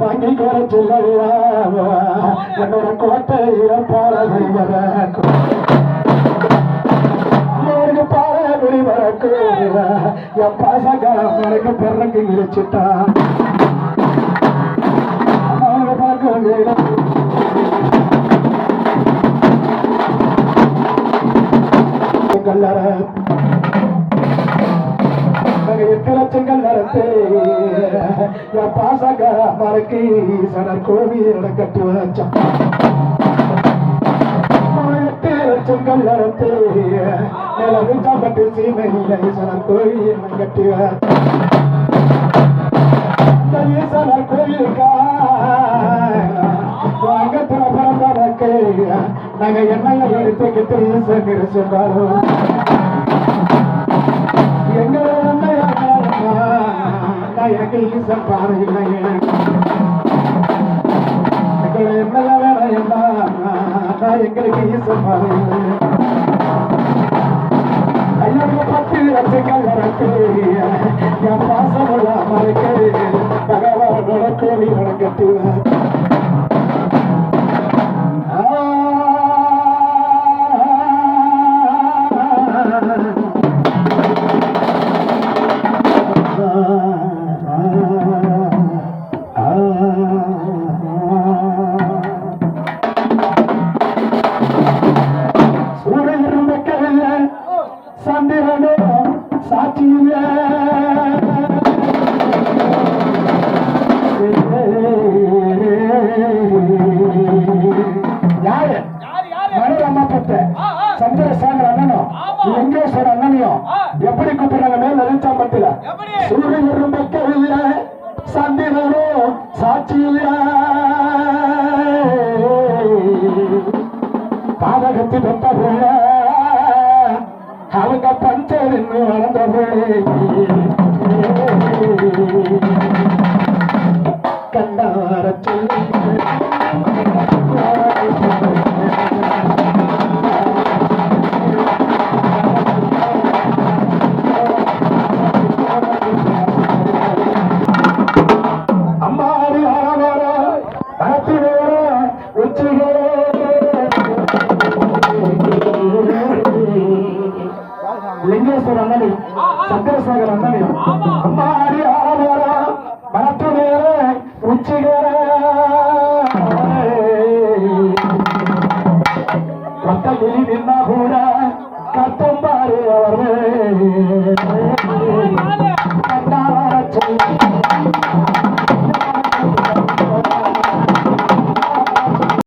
பங்கி குறைச்சில்லையா என்னோட கோட்டையில பாரதிவர அவருக்கு பாரபடி வரக்கு என் பாசகாரனுக்கு பிறகு இழிச்சிட்டான் அவங்க பார்க்க வேண்டிய கல்லற நாங்க எட்டு லட்சம் கல்லறத்து என் பாசங்க மறக்கி சனர் கோவில் கட்டி வச்சான் எட்டு லட்சம் கல்லறத்து நிலவு சாப்பட்டு சீமையில சனர் கோவில் கட்டி சனர் கோவிலுக்கா அங்கத்துல பிறந்தவனுக்கு நாங்க எண்ணெயை எடுத்துக்கிட்டு ஈசன் சொன்னாலும் எனக்கு ஈசன் பாரு இல்லையே எங்களை என்னல என்ன எங்களுக்கு ஈசன் பாரு ஐயோ பத்து லட்சங்கள் வரக்கு என் பாசமுள்ள மறுக்கு பகவானோட கோவில் வணக்கத்துவேன் சந்திரனோ சாட்சியில்ல யாரு? மணிரம்மா பத்த. சந்திரசேகர் அண்ணனும். லிங்கேஸ்வர அண்ணனையும். எப்படி கூப்பிடுறாங்க? மேல லலிதாம்பட்டில எப்படி? சூரியன் வைக்கவில்ல சந்திரனோ சாட்சியில்ல பாதகத்தி பெற்ற பிள்ள. அவங்க பஞ்சரின்னு வளர்ந்த கண்டார அம்மாடி ஆரவார பரத்தி சங்கரேஸ்வர அண்ணனி. சங்கரசேகர் அண்ணனி. அம்மாடி ஆவேர மனத்து மேல உச்சிகர கத்தும் பாரு அவர்கள்